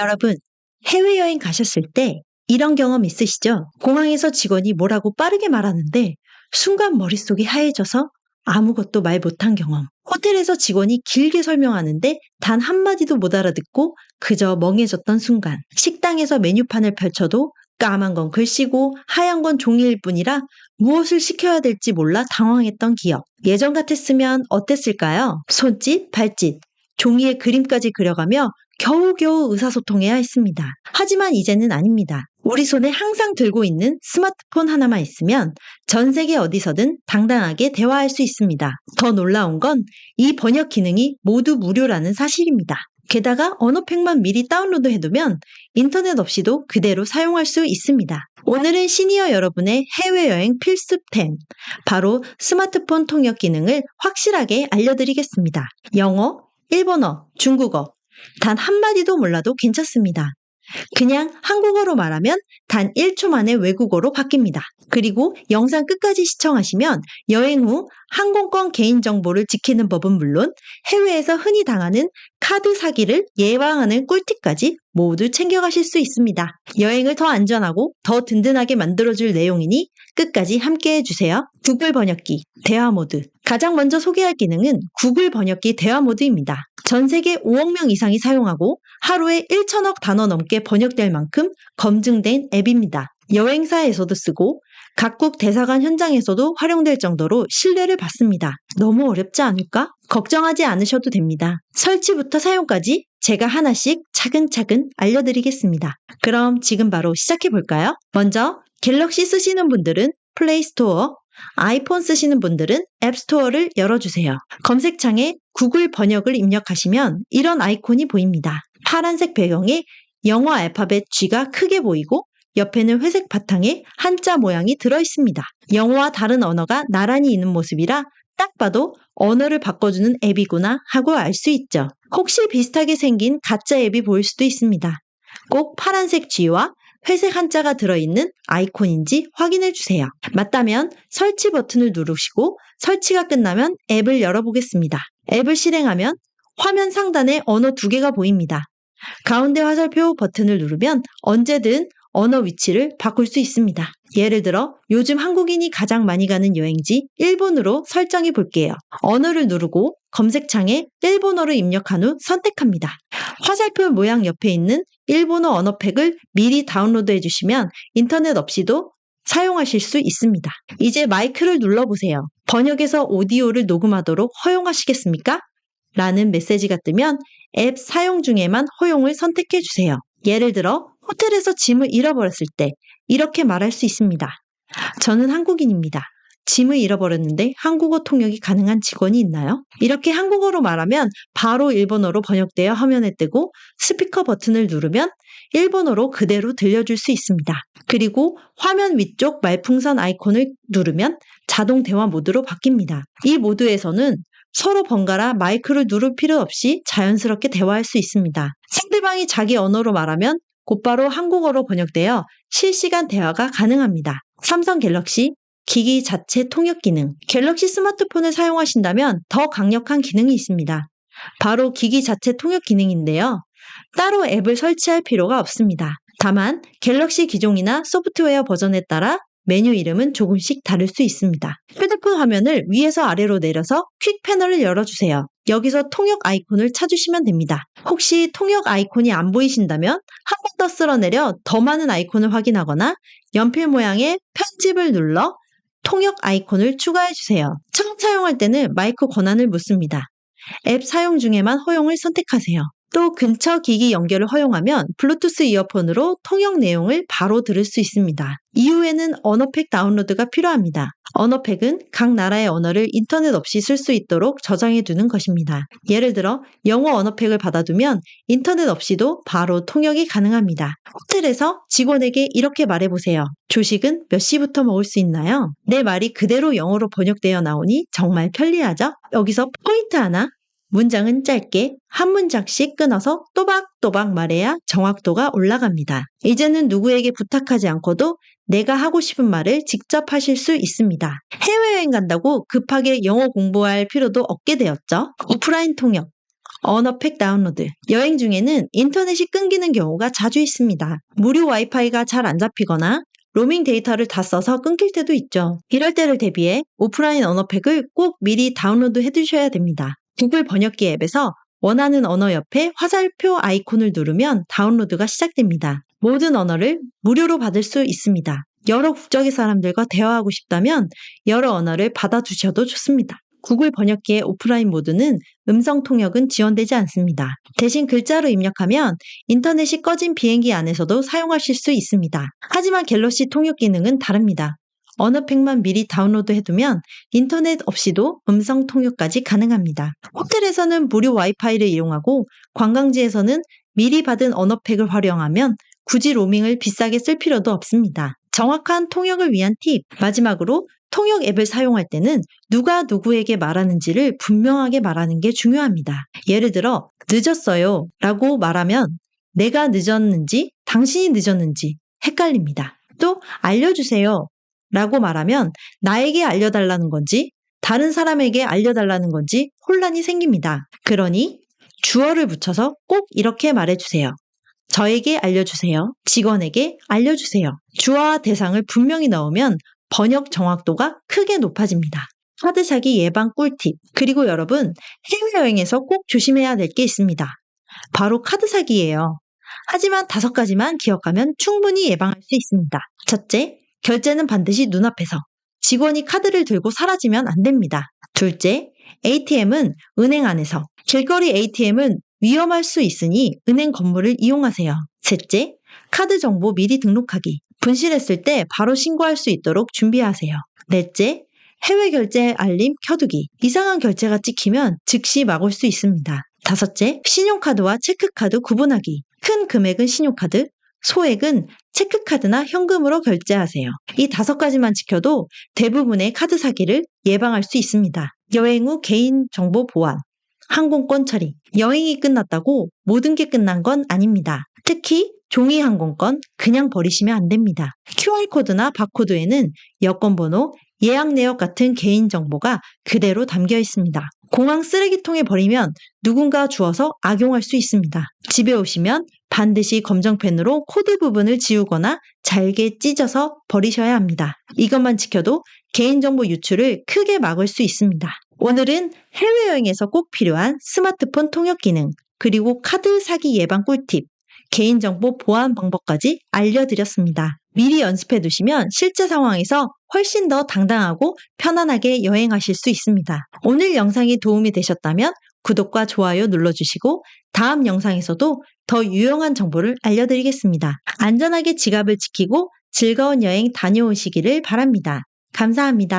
여러분, 해외여행 가셨을 때 이런 경험 있으시죠? 공항에서 직원이 뭐라고 빠르게 말하는데 순간 머릿속이 하얘져서 아무것도 말 못한 경험. 호텔에서 직원이 길게 설명하는데 단 한마디도 못 알아듣고 그저 멍해졌던 순간. 식당에서 메뉴판을 펼쳐도 까만 건 글씨고 하얀 건 종이일 뿐이라 무엇을 시켜야 될지 몰라 당황했던 기억. 예전 같았으면 어땠을까요? 손짓, 발짓, 종이에 그림까지 그려가며 겨우겨우 의사소통해야 했습니다. 하지만 이제는 아닙니다. 우리 손에 항상 들고 있는 스마트폰 하나만 있으면 전 세계 어디서든 당당하게 대화할 수 있습니다. 더 놀라운 건 이 번역 기능이 모두 무료라는 사실입니다. 게다가 언어팩만 미리 다운로드 해두면 인터넷 없이도 그대로 사용할 수 있습니다. 오늘은 시니어 여러분의 해외여행 필수템, 바로 스마트폰 통역 기능을 확실하게 알려드리겠습니다. 영어, 일본어, 중국어, 단 한마디도 몰라도 괜찮습니다. 그냥 한국어로 말하면 단 1초 만에 외국어로 바뀝니다. 그리고 영상 끝까지 시청하시면 여행 후 항공권 개인정보를 지키는 법은 물론 해외에서 흔히 당하는 카드 사기를 예방하는 꿀팁까지 모두 챙겨가실 수 있습니다. 여행을 더 안전하고 더 든든하게 만들어줄 내용이니 끝까지 함께 해주세요. 구글 번역기, 대화 모드. 가장 먼저 소개할 기능은 구글 번역기 대화 모드입니다. 전 세계 5억 명 이상이 사용하고 하루에 1천억 단어 넘게 번역될 만큼 검증된 앱입니다. 여행사에서도 쓰고 각국 대사관 현장에서도 활용될 정도로 신뢰를 받습니다. 너무 어렵지 않을까? 걱정하지 않으셔도 됩니다. 설치부터 사용까지 제가 하나씩 차근차근 알려드리겠습니다. 그럼 지금 바로 시작해 볼까요? 먼저 갤럭시 쓰시는 분들은 플레이스토어, 아이폰 쓰시는 분들은 앱스토어를 열어주세요. 검색창에 구글 번역을 입력하시면 이런 아이콘이 보입니다. 파란색 배경에 영어 알파벳 G가 크게 보이고 옆에는 회색 바탕에 한자 모양이 들어 있습니다. 영어와 다른 언어가 나란히 있는 모습이라 딱 봐도 언어를 바꿔주는 앱이구나 하고 알 수 있죠. 혹시 비슷하게 생긴 가짜 앱이 보일 수도 있습니다. 꼭 파란색 G와 회색 한자가 들어있는 아이콘인지 확인해 주세요. 맞다면 설치 버튼을 누르시고 설치가 끝나면 앱을 열어보겠습니다. 앱을 실행하면 화면 상단에 언어 두 개가 보입니다. 가운데 화살표 버튼을 누르면 언제든 언어 위치를 바꿀 수 있습니다. 예를 들어 요즘 한국인이 가장 많이 가는 여행지 일본으로 설정해 볼게요. 언어를 누르고 검색창에 일본어를 입력한 후 선택합니다. 화살표 모양 옆에 있는 일본어 언어팩을 미리 다운로드해 주시면 인터넷 없이도 사용하실 수 있습니다. 이제 마이크를 눌러보세요. 번역에서 오디오를 녹음하도록 허용하시겠습니까? 라는 메시지가 뜨면 앱 사용 중에만 허용을 선택해 주세요. 예를 들어 호텔에서 짐을 잃어버렸을 때 이렇게 말할 수 있습니다. 저는 한국인입니다. 짐을 잃어버렸는데 한국어 통역이 가능한 직원이 있나요? 이렇게 한국어로 말하면 바로 일본어로 번역되어 화면에 뜨고 스피커 버튼을 누르면 일본어로 그대로 들려줄 수 있습니다. 그리고 화면 위쪽 말풍선 아이콘을 누르면 자동 대화 모드로 바뀝니다. 이 모드에서는 서로 번갈아 마이크를 누를 필요 없이 자연스럽게 대화할 수 있습니다. 상대방이 자기 언어로 말하면 곧바로 한국어로 번역되어 실시간 대화가 가능합니다. 삼성 갤럭시 기기 자체 통역 기능. 갤럭시 스마트폰을 사용하신다면 더 강력한 기능이 있습니다. 바로 기기 자체 통역 기능인데요. 따로 앱을 설치할 필요가 없습니다. 다만 갤럭시 기종이나 소프트웨어 버전에 따라 메뉴 이름은 조금씩 다를 수 있습니다. 휴대폰 화면을 위에서 아래로 내려서 퀵 패널을 열어주세요. 여기서 통역 아이콘을 찾으시면 됩니다. 혹시 통역 아이콘이 안 보이신다면 한 번 더 쓸어내려 더 많은 아이콘을 확인하거나 연필 모양의 편집을 눌러 통역 아이콘을 추가해 주세요. 처음 사용할 때는 마이크 권한을 묻습니다. 앱 사용 중에만 허용을 선택하세요. 또 근처 기기 연결을 허용하면 블루투스 이어폰으로 통역 내용을 바로 들을 수 있습니다. 이후에는 언어팩 다운로드가 필요합니다. 언어팩은 각 나라의 언어를 인터넷 없이 쓸 수 있도록 저장해 두는 것입니다. 예를 들어 영어 언어팩을 받아두면 인터넷 없이도 바로 통역이 가능합니다. 호텔에서 직원에게 이렇게 말해보세요. 조식은 몇 시부터 먹을 수 있나요? 내 말이 그대로 영어로 번역되어 나오니 정말 편리하죠? 여기서 포인트 하나 문장은 짧게 한 문장씩 끊어서 또박또박 말해야 정확도가 올라갑니다. 이제는 누구에게 부탁하지 않고도 내가 하고 싶은 말을 직접 하실 수 있습니다. 해외여행 간다고 급하게 영어 공부할 필요도 없게 되었죠. 오프라인 통역. 언어팩 다운로드. 여행 중에는 인터넷이 끊기는 경우가 자주 있습니다. 무료 와이파이가 잘 안 잡히거나 로밍 데이터를 다 써서 끊길 때도 있죠. 이럴 때를 대비해 오프라인 언어팩을 꼭 미리 다운로드 해두셔야 됩니다. 구글 번역기 앱에서 원하는 언어 옆에 화살표 아이콘을 누르면 다운로드가 시작됩니다. 모든 언어를 무료로 받을 수 있습니다. 여러 국적의 사람들과 대화하고 싶다면 여러 언어를 받아두셔도 좋습니다. 구글 번역기의 오프라인 모드는 음성 통역은 지원되지 않습니다. 대신 글자로 입력하면 인터넷이 꺼진 비행기 안에서도 사용하실 수 있습니다. 하지만 갤럭시 통역 기능은 다릅니다. 언어 팩만 미리 다운로드 해두면 인터넷 없이도 음성 통역까지 가능합니다. 호텔에서는 무료 와이파이를 이용하고 관광지에서는 미리 받은 언어 팩을 활용하면 굳이 로밍을 비싸게 쓸 필요도 없습니다. 정확한 통역을 위한 팁. 마지막으로 통역 앱을 사용할 때는 누가 누구에게 말하는지를 분명하게 말하는 게 중요합니다. 예를 들어, 늦었어요 라고 말하면 내가 늦었는지 당신이 늦었는지 헷갈립니다. 또, 알려주세요 라고 말하면 나에게 알려달라는 건지 다른 사람에게 알려달라는 건지 혼란이 생깁니다. 그러니 주어를 붙여서 꼭 이렇게 말해주세요. 저에게 알려주세요. 직원에게 알려주세요. 주어와 대상을 분명히 넣으면 번역 정확도가 크게 높아집니다. 카드 사기 예방 꿀팁. 그리고 여러분, 해외여행에서 꼭 조심해야 될 게 있습니다. 바로 카드 사기예요. 하지만 다섯 가지만 기억하면 충분히 예방할 수 있습니다. 첫째, 결제는 반드시 눈앞에서. 직원이 카드를 들고 사라지면 안 됩니다. 둘째, ATM은 은행 안에서. 길거리 ATM은 위험할 수 있으니 은행 건물을 이용하세요. 셋째, 카드 정보 미리 등록하기. 분실했을 때 바로 신고할 수 있도록 준비하세요. 넷째, 해외 결제 알림 켜두기. 이상한 결제가 찍히면 즉시 막을 수 있습니다. 다섯째, 신용카드와 체크카드 구분하기. 큰 금액은 신용카드, 소액은 체크카드나 현금으로 결제하세요. 이 다섯 가지만 지켜도 대부분의 카드 사기를 예방할 수 있습니다. 여행 후 개인정보 보안, 항공권 처리. 여행이 끝났다고 모든 게 끝난 건 아닙니다. 특히 종이 항공권 그냥 버리시면 안 됩니다. QR코드나 바코드에는 여권번호, 예약 내역 같은 개인정보가 그대로 담겨 있습니다. 공항 쓰레기통에 버리면 누군가 주워서 악용할 수 있습니다. 집에 오시면 반드시 검정펜으로 코드 부분을 지우거나 잘게 찢어서 버리셔야 합니다. 이것만 지켜도 개인정보 유출을 크게 막을 수 있습니다. 오늘은 해외여행에서 꼭 필요한 스마트폰 통역 기능, 그리고 카드 사기 예방 꿀팁, 개인정보 보안 방법까지 알려드렸습니다. 미리 연습해 두시면 실제 상황에서 훨씬 더 당당하고 편안하게 여행하실 수 있습니다. 오늘 영상이 도움이 되셨다면 구독과 좋아요 눌러주시고 다음 영상에서도 더 유용한 정보를 알려드리겠습니다. 안전하게 지갑을 지키고 즐거운 여행 다녀오시기를 바랍니다. 감사합니다.